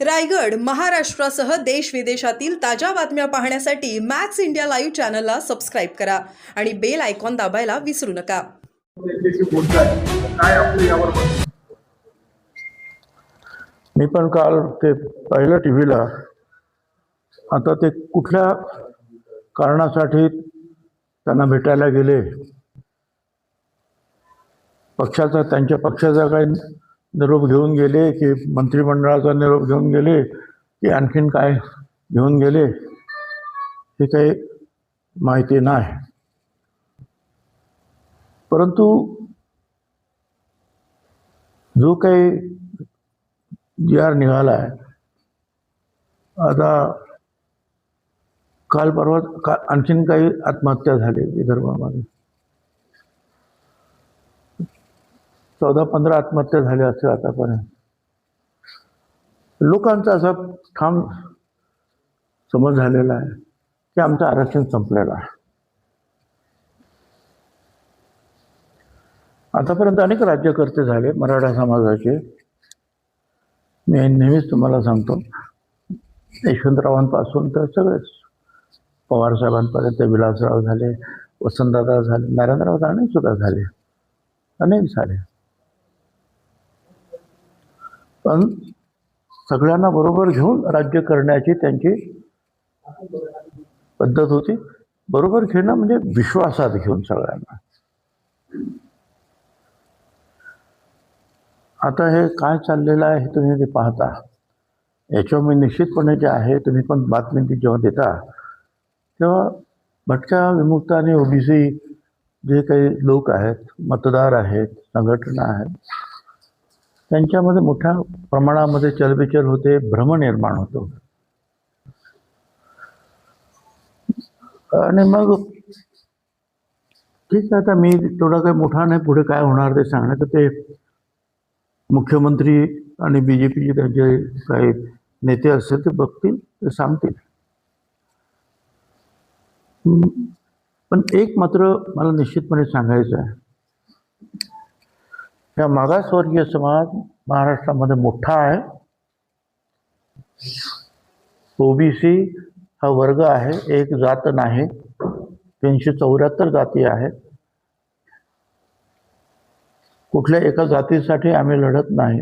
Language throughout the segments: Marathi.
रायगड महाराष्ट्रासह देश विदेशातील ताज्या बातम्या पाहण्यासाठी मॅक्स इंडिया लाईव्ह चॅनलला सबस्क्राईब करा आणि बेल आयकॉन दाबायला विसरू नका. मी पण काल ते पाहिलं टी व्हीला आता ते कुठल्या कारणासाठी त्यांना भेटायला गेले? पक्षाचा त्यांच्या पक्षाचा काही निरोप घेऊन गेले की मंत्रिमंडळाचा निरोप घेऊन गेले की आणखीन काय घेऊन गेले हे काही माहिती नाही. परंतु जो काही जी आर निघाला आहे आता काल परवा का आणखीन काही आत्महत्या झाली विदर्भामध्ये. चौदा पंधरा आत्महत्या झाल्या असतील आतापर्यंत. लोकांचा असा ठाम समज झालेला आहे की आमचं आरक्षण संपलेलं आहे. आतापर्यंत अनेक राज्यकर्ते झाले मराठा समाजाचे. मी नेहमीच तुम्हाला सांगतो यशवंतरावांपासून तर सगळेच. पवार साहेबांपर्यंत विलासराव झाले वसंतदादा झाले नारायणराव राणे सुद्धा झाले. अनेक झाले. पण सगळ्यांना बरोबर घेऊन राज्य करण्याची त्यांची पद्धत होती. बरोबर घेणं म्हणजे विश्वासात घेऊन सगळ्यांना. आता हे काय चाललेलं आहे हे तुम्ही ते पाहता. याच्यावर मी निश्चितपणे जे आहे तुम्ही पण बातमी ती जेव्हा देता तेव्हा भटक्या विमुक्त आणि ओबीसी जे काही लोक आहेत मतदार आहेत संघटना आहेत त्यांच्यामध्ये मोठ्या प्रमाणामध्ये चलबिचल होते भ्रम निर्माण होतो. आणि मग ठीक आहे आता मी तेवढा काही मोठा नाही पुढे काय होणार ते सांगण्याचं ते मुख्यमंत्री आणि बी जे पीचे त्यांचे काही नेते असतील ते बघतील ते सांगतील. पण एक मात्र मला निश्चितपणे सांगायचं आहे. या मागासवर्गीय समाज महाराष्ट्रामध्ये मोठा आहे. ओबीसी हा वर्ग आहे एक जात नाही. तीनशे चौऱ्याहत्तर जाती आहेत. कुठल्या एका जातीसाठी आम्ही लढत नाही.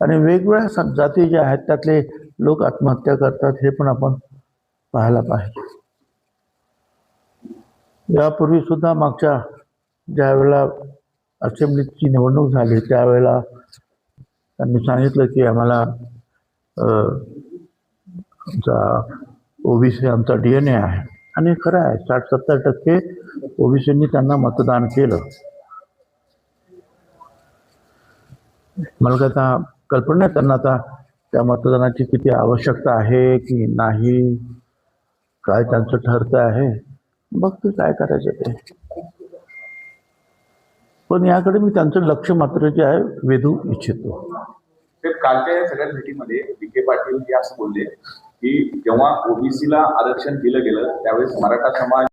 आणि वेगवेगळ्या स- जाती ज्या आहेत त्यातले लोक आत्महत्या करतात हे पण आपण पाहायला पाहिजे. यापूर्वी सुद्धा मागच्या ज्या वेळेला असेंब्लीची निवडणूक झाली त्यावेळेला त्यांनी सांगितलं की आम्हाला आमचा ओबीसी आमचा डी एन ए आहे. आणि खरं आहे साठ सत्तर टक्के ओबीसींनी त्यांना मतदान केलं. मला काय आता कल्पना नाही त्यांना आता त्या मतदानाची किती आवश्यकता आहे की नाही? काय त्यांचं ठरतं आहे? बघ ते काय करायचं ते. पण याकडे मी त्यांचं लक्ष मात्र जे आहे वेधू इच्छितो. कालच्या या सगळ्या भेटीमध्ये विखे पाटील हे असं बोलले की जेव्हा ओबीसीला आरक्षण दिलं गेलं त्यावेळेस मराठा समाज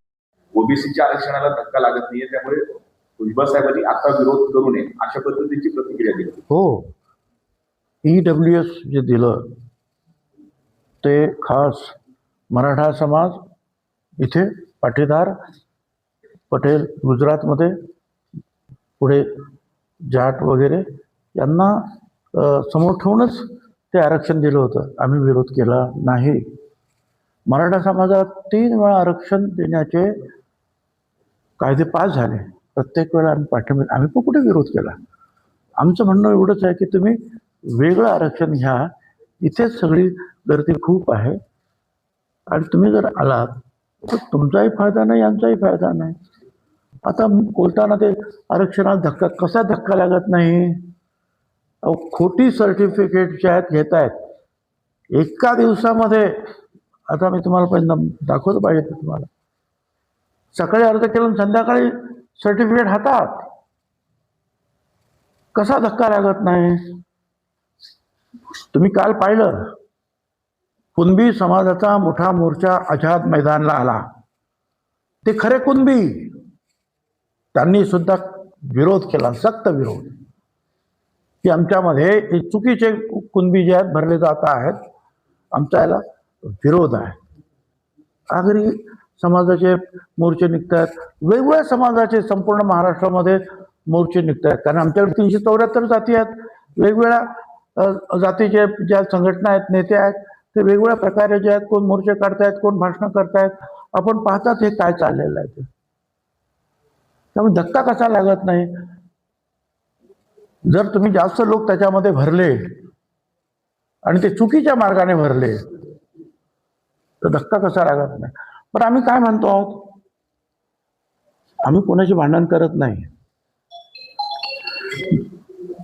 ओबीसीच्या आरक्षणाला धक्का लागत नाहीये त्यामुळे भुजबळ साहेबांनी आता विरोध करू नये अशा पद्धतीची प्रतिक्रिया दिली. हो. ई डब्ल्यू एस जे दिलं ते खास मराठा समाज इथे पाटीदार पटेल गुजरातमध्ये पुढे जाट वगैरे यांना समोर ठेवूनच ते आरक्षण दिलं होतं. आम्ही विरोध केला नाही. मराठा समाजात तीन वेळा आरक्षण देण्याचे कायदे पास झाले. प्रत्येक वेळा आम्ही पाठिंबा आम्ही पण कुठे विरोध केला? आमचं म्हणणं एवढंच आहे की तुम्ही वेगळं आरक्षण घ्या. इथेच सगळी गर्दी खूप आहे. आणि तुम्ही जर आलात तर तुमचाही फायदा नाही यांचाही फायदा नाही. आता बोलताना ते आरक्षणात धक्का कसा धक्का लागत नाही? अहो खोटी सर्टिफिकेट जे आहेत घेत आहेत. एका दिवसामध्ये आता मी तुम्हाला पहिल्यांदा दाखवत पाहिजे तुम्हाला. सकाळी अर्ज केलं संध्याकाळी सर्टिफिकेट हातात. कसा धक्का लागत नाही? तुम्ही काल पाहिलं कुणबी समाजाचा मोठा मोर्चा आझाद मैदानला आला. ते खरे कुणबी? त्यांनी सुद्धा विरोध केला सक्त विरोध. की आमच्यामध्ये हे चुकीचे कुणबी जे आहेत भरले जात आहेत. आमच्या याला विरोध आहे. आगरी समाजाचे मोर्चे निघत आहेत वेगवेगळ्या समाजाचे संपूर्ण महाराष्ट्रामध्ये मोर्चे निघत आहेत कारण आमच्याकडे तीनशे चौऱ्याहत्तर जाती आहेत. वेगवेगळ्या जातीचे ज्या संघटना आहेत नेते आहेत ते वेगवेगळ्या प्रकारे जे आहेत कोण मोर्चे काढतायत कोण भाषणं करतायत. आपण पाहतात हे काय चाललेलं आहे ते. त्यामुळे धक्का कसा लागत नाही? जर तुम्ही जास्त लोक त्याच्यामध्ये भरले आणि ते चुकीच्या मार्गाने भरले तर धक्का कसा लागत नाही? पण आम्ही काय म्हणतो आहोत? आम्ही कोणाशी भांडण करत नाही.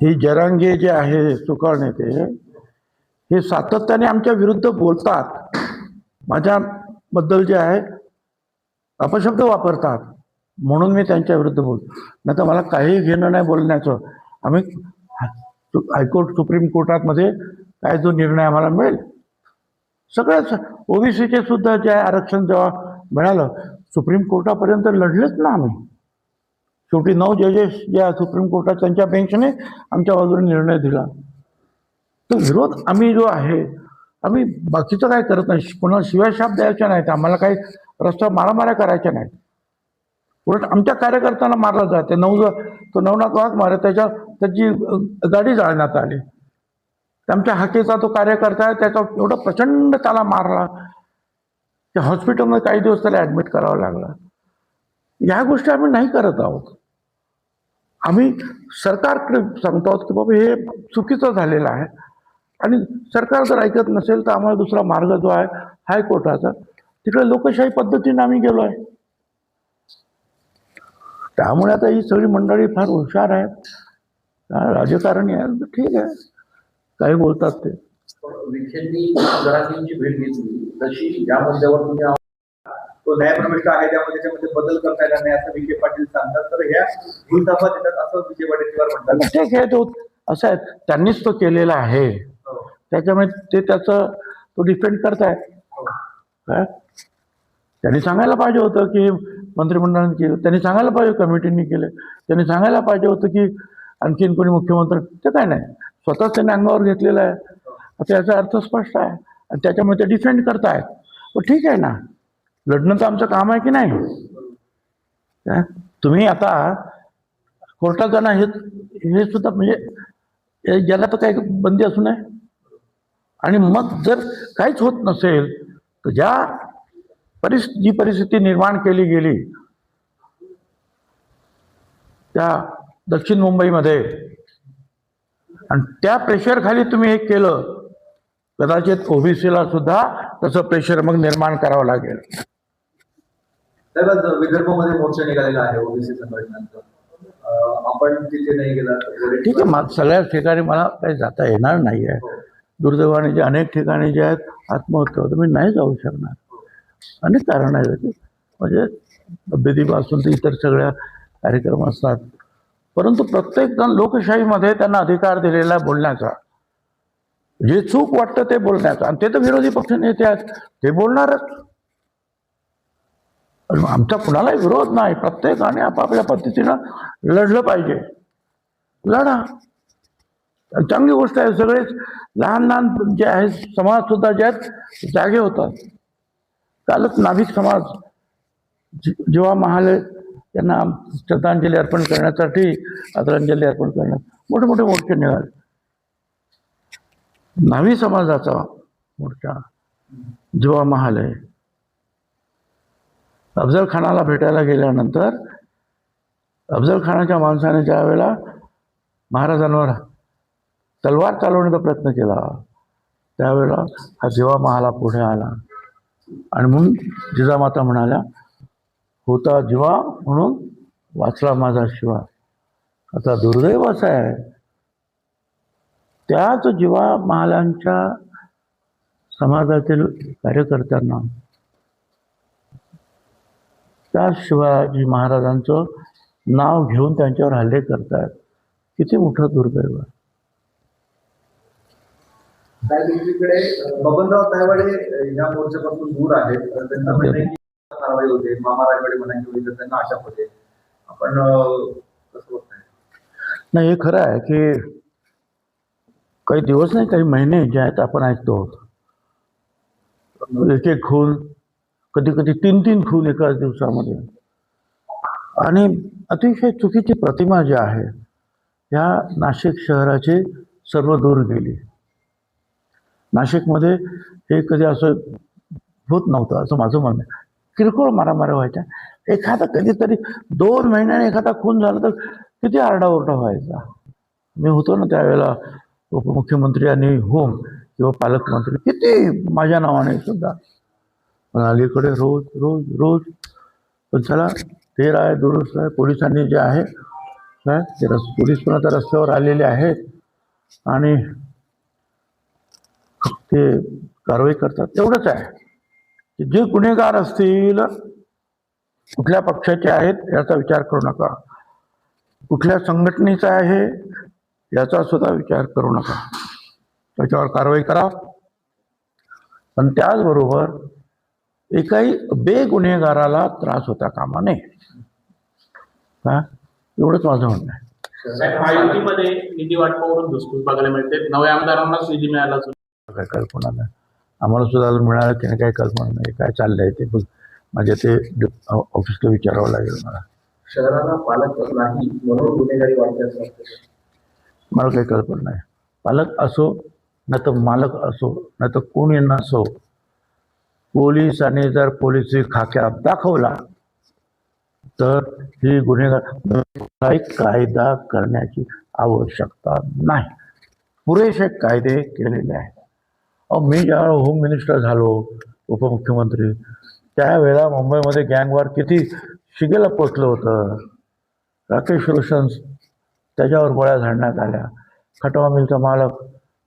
हे जरांगे जे आहे चुकवणे ते हे सातत्याने आमच्या विरुद्ध बोलतात. माझ्याबद्दल जे आहे अपशब्द वापरतात. म्हणून मी त्यांच्या विरुद्ध बोलतो. नाही तर मला काही घेणं नाही बोलण्याचं. आम्ही हायकोर्ट सुप्रीम कोर्टातमध्ये काय जो निर्णय आम्हाला मिळेल. सगळ्याच ओबीसीचे सुद्धा जे आरक्षण जेव्हा मिळालं सुप्रीम कोर्टापर्यंत लढलेच ना आम्ही. शेवटी नऊ जजेस जे आहे सुप्रीम कोर्टात त्यांच्या बेंचने आमच्या बाजूने निर्णय दिला. तर विरोध आम्ही जो आहे आम्ही बाकीचं काय करत नाही. कोणाला शिवाशाप द्यायचा नाहीत. आम्हाला काही रस्ता मारामाऱ्या करायच्या नाहीत. उलट आमच्या कार्यकर्त्यांना मारला जाते. नऊ तो नवनाथ वाघ मारे त्याच्या त्याची गाडी जाळण्यात आली. आमच्या हाकेचा तो कार्यकर्ता आहे त्याचा एवढा प्रचंड त्याला मारला. की हॉस्पिटलमध्ये काही दिवस त्याला ॲडमिट करावं लागलं. ह्या गोष्टी आम्ही नाही करत आहोत. आम्ही सरकारकडे सांगतो आहोत की बाबा हे चुकीचं झालेलं आहे. आणि सरकार जर ऐकत नसेल तर आम्हाला दुसरा मार्ग जो आहे हायकोर्टाचा. तिकडे लोकशाही पद्धतीने आम्ही गेलो आहे. त्यामुळे आता ही सगळी मंडळी फार हुशार आहेत. राजकारणी आहेत. ठीक आहे. काही बोलतात ते. भेट घेतली. तशी या मुद्द्यावर तुम्ही आव- तो न्यायप्रविष्ट आहे त्यामध्ये त्याच्यामध्ये बदल करता येणार नाही असं विखे पाटील सांगतात. तर ह्या देतात असं म्हणतात. ठीक आहे. तो असं आहे. त्यांनीच तो केलेला आहे. हो. त्याच्यामुळे ते त्याचं तो डिपेंड करताय हो. त्यांनी सांगायला पाहिजे होतं की मंत्रिमंडळाने केलं. त्यांनी सांगायला पाहिजे कमिटीने केलं. त्यांनी सांगायला पाहिजे होतं की आणखीन कोणी मुख्यमंत्री ते काय नाही. स्वतःच त्यांनी अंगावर घेतलेलं आहे. त्याचा याचा अर्थ स्पष्ट आहे. आणि त्याच्यामुळे ते डिफेंड करतायत. पण ठीक आहे ना. लढणं तर आमचं काम आहे की नाही? काय? तुम्ही आता कोर्टात जाणं हे हे सुद्धा म्हणजे हे ज्याला तर काही बंदी असू नये. आणि मग जर काहीच होत नसेल तर ज्या परिस जी परिस्थिती निर्माण केली गेली त्या दक्षिण मुंबईमध्ये आणि त्या प्रेशर खाली तुम्ही हे केलं कदाचित ओबीसीला सुद्धा तसं प्रेशर मग निर्माण करावं लागेल. विदर्भामध्ये मोर्चा निघालेला आहे ओबीसी संघटनांचा अं, आपण तिथे नाही गेला ठीक आहे सगळ्याच ठिकाणी मला काही जाता येणार नाही आहे दुर्दैवाने जे अनेक ठिकाणी जे आहेत आत्महत्या होतं मी नाही जाऊ शकणार. अनेक कारण आहेत. म्हणजे तब्येतीपासून ते इतर सगळ्या कार्यक्रम असतात. परंतु प्रत्येक लोकशाहीमध्ये त्यांना अधिकार दिलेला आहे बोलण्याचा. जे चूक वाटतं ते बोलण्याचा. आणि ते तर विरोधी पक्ष नेते आहेत. ते बोलणारच. आमचा कुणालाही विरोध नाही. प्रत्येकाने आपापल्या पद्धतीनं लढलं पाहिजे. लढा. चांगली गोष्ट आहे सगळेच लहान लहान जे आहेत समाज सुद्धा जे आहेत जागे होतात. कालच नाभिक समाज जेव्हा महाले यांना श्रद्धांजली अर्पण करण्यासाठी आदरांजली अर्पण करण्यात मोठे मोठे मोर्चे निघाले. नावी समाजाचा मोर्चा जेव्हा महालय अफजल खानाला भेटायला गेल्यानंतर अफजल खानाच्या माणसाने ज्या वेळेला महाराजांवर तलवार चालवण्याचा प्रयत्न केला त्यावेळेला हा जेव्हा महाला पुढे आला आणि म्हणून जिजामाता म्हणाल्या होता जीवा म्हणून वाचला माझा शिवा. आता दुर्दैव असं आहे. त्याच जीवा महालांच्या समाजातील कार्यकर्त्यांना त्या शिवाजी महाराजांचं नाव घेऊन त्यांच्यावर हल्ले करतायत. किती मोठं दुर्दैव आहे. काय दुसरीकडे बबनराव तायवाडे या मोर्चापासून दूर आहेत. त्यांचं म्हणणं की कारवाई होते. मामा रायवाडे म्हणायची होती तर त्यांना आशा होते. आपण कसं बघताय? नाही हे खरं आहे की काही दिवस नाही काही महिने जे आहेत आपण ऐकतो एक एक खून कधी कधी तीन तीन खून एकाच दिवसामध्ये. आणि अतिशय चुकीची प्रतिमा जी आहे या नाशिक शहराची सर्व दूर गेली. नाशिकमध्ये हे कधी असं होत नव्हतं असं माझं म्हणणं किरकोळ मारामाऱ्या व्हायच्या. एखादा कधीतरी दोन महिन्याने एखादा खून झाला तर किती आरडाओरडा व्हायचा. मी होतो ना त्यावेळेला उपमुख्यमंत्री आणि होम किंवा पालकमंत्री किती माझ्या नावाने सुद्धा. पण अलीकडे रोज रोज रोज. पण चला ते आहे दुरुस्त आहे पोलिसांनी जे आहे काय ते रस पोलीस पण आता रस्त्यावर आलेले आहेत. आणि ते कारवाई करतात. एवढंच आहे. की जे गुन्हेगार असतील कुठल्या पक्षाचे आहेत याचा विचार करू नका. कुठल्या संघटनेचा आहे याचा सुद्धा विचार करू नका. त्याच्यावर कारवाई करा. पण त्याचबरोबर एकाही बेगुन्हेगाराला त्रास होता कामा नये. हा? एवढंच माझं म्हणणं आहे. साहेब, निधी वाटपावरून दुसरी बघायला मिळते. नव्या आमदारांनाच निधी मिळाला काय कल्पना नाही. आम्हाला सुद्धा मिळालं की नाही काही कल्पना नाही. काय चाललंय ते बघ माझ्या ते ऑफिसला विचारावं लागेल मला. शहराला पालक नाही म्हणून गुन्हेगारी वाढते असं वाटतं. मला काही कल्पना नाही. पालक असो नाही तर मालक असो नाही तर कोणी नसो पोलिसांनी जर पोलिसी खाक्यात दाखवला तर ही गुन्हेगार कायदा करण्याची आवश्यकता नाही. पुरेसे कायदे केलेले आहेत. मी ज्या होम मिनिस्टर झालो उपमुख्यमंत्री त्यावेळेला मुंबईमध्ये गँगवार किती शिगेला पोचलं होतं. राकेश रोशन त्याच्यावर गोळ्या झाडण्यात आल्या. खटवा मिलचा मालक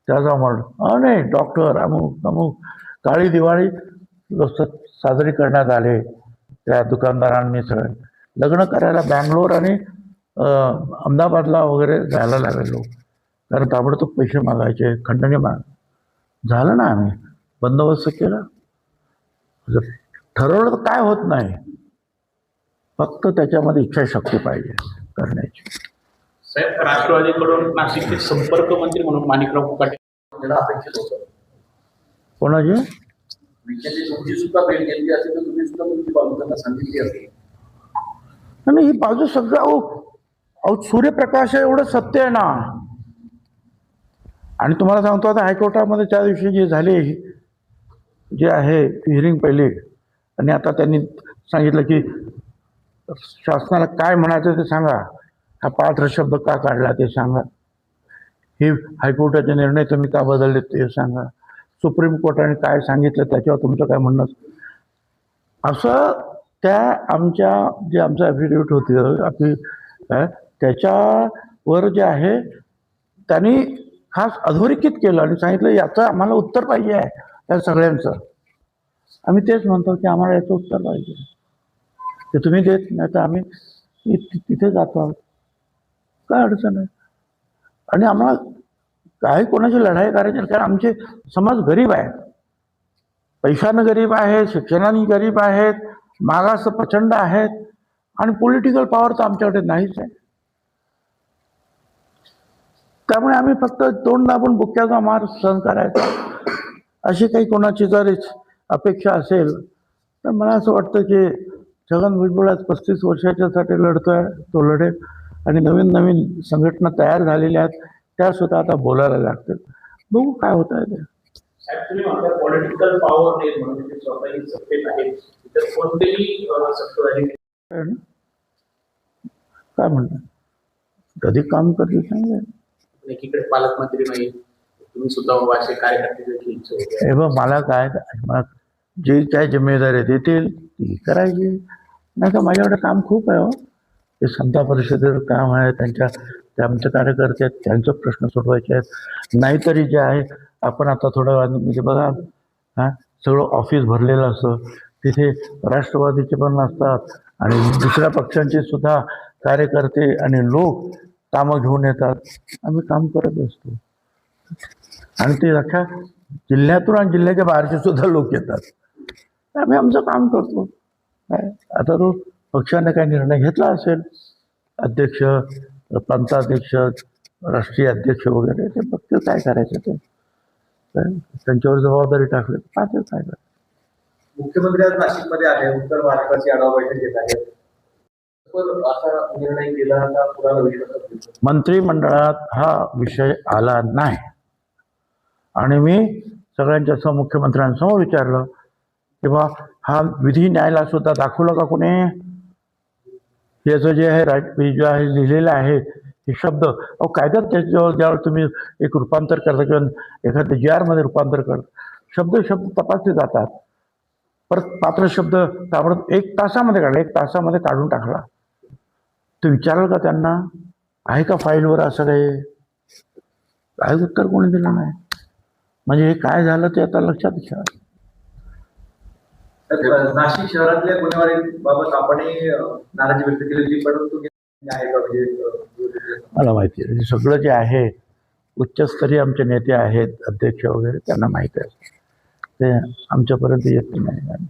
त्याचा मरण नाही डॉक्टर अमुक अमुक काळी दिवाळी साजरी करण्यात आले त्या दुकानदारांनी सगळे. लग्न करायला बँगलोर आणि अहमदाबादला वगैरे जायला लागलेलो कारण ताबडतोब पैसे मागायचे खंडणी माग झालं ना आम्ही. बंदोबस्त केला. जर ठरवलं तर काय होत नाही. फक्त त्याच्यामध्ये इच्छाशक्ती पाहिजे करण्याची. साहेब राष्ट्रवादीकडून नाशिकचे संपर्क मंत्री म्हणून माणिकराव त्याला अपेक्षित होतं. कोणाचे? सांगितली असेल. आणि ही बाजू सगळं अहो सूर्यप्रकाश एवढं सत्य आहे ना. आणि तुम्हाला सांगतो आता हायकोर्टामध्ये त्या दिवशी जे झाले जे आहे हिअरिंग पहिली आणि आता त्यांनी सांगितलं की शासनाला काय म्हणायचं ते सांगा. हा पात्र शब्द का काढला ते सांगा. हे हायकोर्टाचे निर्णय तुम्ही का बदलले ते सांगा. सुप्रीम कोर्टाने काय सांगितलं त्याच्यावर तुमचं काय म्हणणं असं त्या आमच्या जे आमचं ॲफिडेविट होती आपली त्याच्यावर जे आहे त्यांनी खास अधोरेखित केलं आणि सांगितलं याचं आम्हाला उत्तर पाहिजे आहे या सगळ्यांचं. आम्ही तेच म्हणतो की आम्हाला याचं उत्तर पाहिजे. ते तुम्ही देत नाही तर आम्ही तिथे जातो आहोत. काय अडचण आहे? आणि आम्हाला काही कोणाची लढाई करायची नाही, कारण आमचे समाज गरीब आहे. पैशानं गरीब आहे शिक्षणाने गरीब आहेत मागास प्रचंड आहेत. आणि पॉलिटिकल पॉवर तर आमच्याकडे नाहीच आहे. त्यामुळे आम्ही फक्त तोंड दाबून बुक्क्याचा मार सहन करायचा. अशी काही कोणाची जर अपेक्षा असेल तर मला असं वाटतं की छगन भुजबळ आज पस्तीस वर्षाच्यासाठी लढतोय तो लढेल. आणि नवीन नवीन संघटना तयार झालेल्या आहेत त्या सुद्धा आता बोलायला लागतील. बघू काय होत आहे ते पॉलिटिकल पॉवर आहे? काय म्हणतात कधी काम करते आहे. एकीकडे पालकमंत्री नाही तुम्ही सुद्धा असे कार्यकर्ते देखील होते. हे बघ मला काय मला जे काय जिम्मेदारी देतील ती करायची. नाही का माझ्याकडे काम खूप आहे हो. ते समता परिषदेवर काम आहे त्यांच्या ते आमचे कार्यकर्ते आहेत त्यांचे प्रश्न सोडवायचे आहेत. नाहीतरी जे आहे आपण आता थोड्या वेळा म्हणजे बघा हां सगळं ऑफिस भरलेलं असतं. तिथे राष्ट्रवादीचे पण असतात आणि दुसऱ्या पक्षांचे सुद्धा कार्यकर्ते आणि लोक कामं घेऊन येतात. आम्ही काम करत असतो. आणि ते अख्ख्या जिल्ह्यातून आणि जिल्ह्याच्या बाहेरचे सुद्धा लोक येतात. आम्ही आमचं काम करतो. काय आता तो पक्षाने काय निर्णय घेतला असेल. अध्यक्ष प्रांताध्यक्ष राष्ट्रीय अध्यक्ष वगैरे ते बघतील काय करायचं ते. काय त्यांच्यावर जबाबदारी टाकली पाहते काय करायचं. मुख्यमंत्री आज नाशिकमध्ये आले उत्तर महाराष्ट्राची आढावा बैठक घेत आहेत. मंत्रिमंडळात हा विषय आला नाही. आणि मी सगळ्यांच्या समोर मुख्यमंत्र्यांसमोर विचारलं की बा हा विधी न्यायाला सुद्धा दाखवलं का कोणी? याचं जे आहे राज जे आहे लिहिलेलं आहे हे शब्द अहो कायद्यात त्याच्यावर ज्यावेळेस तुम्ही एक रूपांतर करता किंवा एखाद्या जी आरमध्ये रूपांतर करता शब्द शब्द तपासले जातात. परत पात्र शब्द ताबडतोब एक तासामध्ये काढला एक तासामध्ये काढून टाकला. ते विचाराल का त्यांना? आहे का फाईलवर असं काही? काय उत्तर कोणी दिलं नाही. म्हणजे हे काय झालं ते आता लक्षात घ्या तर नाशिक शहरातल्या गुन्हेगारीबाबत आपणही अं, नाराजी व्यक्त केली होती परंतु म्हणजे मला माहिती आहे. हे सगळं जे आहे उच्चस्तरीय आमचे नेते आहेत अध्यक्ष वगैरे त्यांना माहीत आहे. ते आमच्यापर्यंत येत नाही.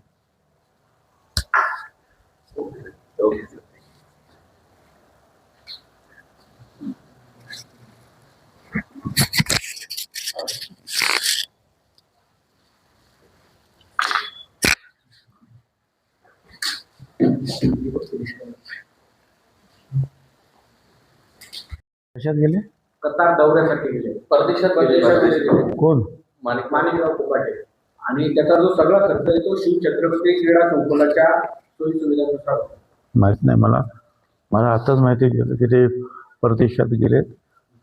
कशात गेले? कतार दौऱ्यासाठी गेले. परदेशात परदेशात गेले. गेले. कोण? माणिक माणिकराव कोकाटे आणि त्याचा जो सगळा खर्च आहे तो शिव छत्रपती क्रीडा संकुलाच्या सोयी सुविधांनुसार होता. माहीत नाही मला. मला आताच माहिती गेलं की ते परदेशात गेलेत.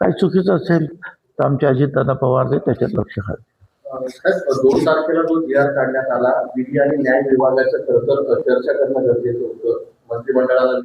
काही चुकीचं असेल तर आमचे अजितदादा पवार ते त्याच्यात लक्ष साहेब, दोन तारखेला जो जी आर काढण्यात आला विधी आणि न्याय विभागाच्या खरं तर चर्चा करणं गरजेचं होतं. मंत्रिमंडळाला